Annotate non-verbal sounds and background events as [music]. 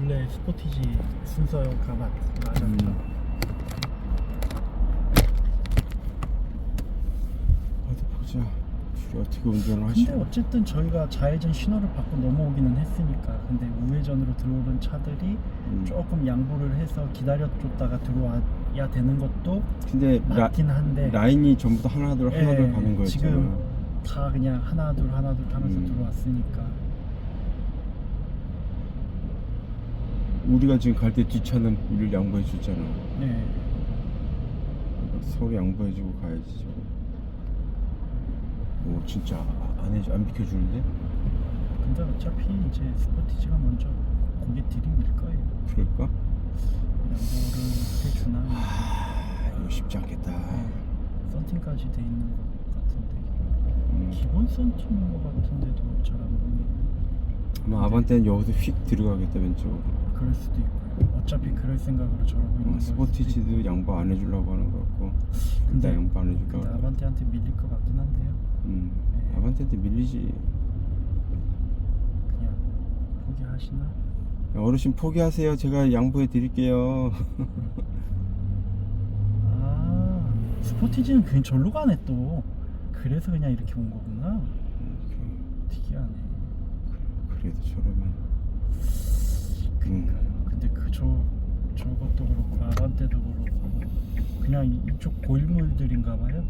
원래 스포티지 순서가 맞, 맞았다. 음. 어디 보자. 둘이 어떻게 운전을 근데 하시나? 어쨌든 저희가 좌회전 신호를 받고 넘어오기는 했으니까 근데 우회전으로 들어오는 차들이 음. 조금 양보를 해서 기다려줬다가 들어와야 되는 것도 근데 라, 맞긴 한데 라인이 전부 다 하나둘 하나둘 예, 가는 거였잖아. 지금 다 그냥 하나 둘 하나 둘 하면서 음. 들어왔으니까 우리가 지금 갈 때 뒷차는 우리를 양보해 줬잖아. 네. 서로 양보해 주고 가야지 저거. 오 진짜 아- 안 해줘 안 비켜주는데? 근데 어차피 이제 스포티지가 먼저 고개 들이밀 거예요. 그럴까? 양보를 해주나 아 이거 쉽지 않겠다. 네. 썬팅까지 돼 있는 것 같은데 음. 기본 썬팅인 것 같은데도 잘 안 보이네. 아마 아반떼는 여기서 휙 들어가겠다 왼쪽으로. 그럴 수도 있고요. 어차피 그럴 생각으로 저러고 있는 어, 걸 수도 있고. 스포티지도 양보 안 해주려고 하는 것 같고 근데- 양보 안 해줄까 근데 아반떼한테 밀릴 것 같긴 한데요. 음. 네. 아반떼한테 밀리지 그냥 포기하시나? 야, 어르신 포기하세요 제가 양보해 드릴게요 [laughs] 아 스포티지는 괜히 절로 가네 또. 그래서 그냥 이렇게 온 거구나. 특이하네. 그래도 저러면 저 저것도 그렇고 아반떼도 그렇고 그냥 이쪽 고일물들인가 봐요.